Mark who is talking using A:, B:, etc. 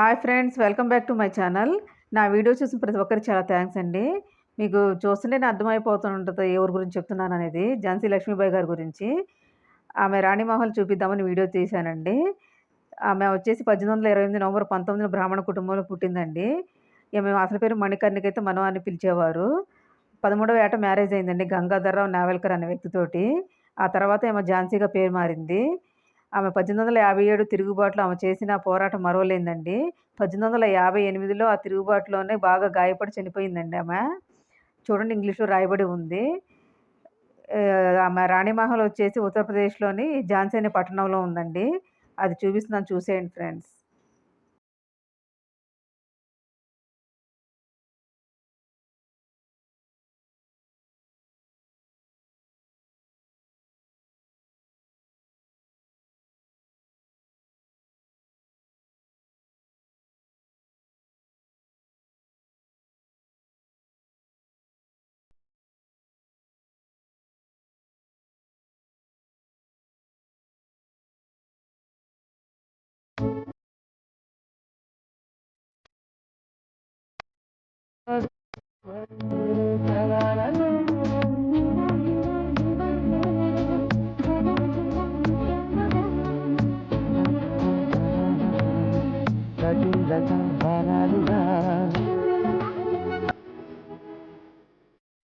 A: Hi friends welcome back to my channel. నా video చూసిన ప్రతి ఒక్కరికి చాలా థ్యాంక్స్ అండి. మీకు చూస్తుంటేనే అర్థమైపోతుంటుంది ఎవరి గురించి చెప్తున్నాను అనేది. ఝాన్సీ లక్ష్మీబాయి గారి గురించి. ఆమె రాణిమహల్ చూపిద్దామని వీడియో తీశానండి. ఆమె వచ్చేసి పద్దెనిమిది వందల ఇరవై ఎనిమిది నవంబర్ పంతొమ్మిదిన బ్రాహ్మణ కుటుంబంలో పుట్టిందండి. మేము అసలు పేరు మణికర్ణికైతే మనో అని పిలిచేవారు. పదమూడవ ఏట మ్యారేజ్ అయిందండి గంగాధర్రావు నావెల్కర్ అనే వ్యక్తితోటి. ఆ తర్వాత ఏమో ఝాన్సీగా పేరు మారింది. ఆమె పద్దెనిమిది వందల యాభై ఏడు తిరుగుబాటులో ఆమె చేసిన పోరాటం మరవలేందండి. పద్దెనిమిది వందల యాభై ఎనిమిదిలో ఆ తిరుగుబాటులోనే బాగా గాయపడి చనిపోయిందండి ఆమె. చూడండి ఇంగ్లీష్లో రాయబడి ఉంది. ఆమె రాణిమహల్ వచ్చేసి ఉత్తరప్రదేశ్లోని ఝాన్సీ అనే పట్టణంలో ఉందండి. అది చూపిస్తున్నాను చూసేయండి ఫ్రెండ్స్. నటుల సంబరాలుగా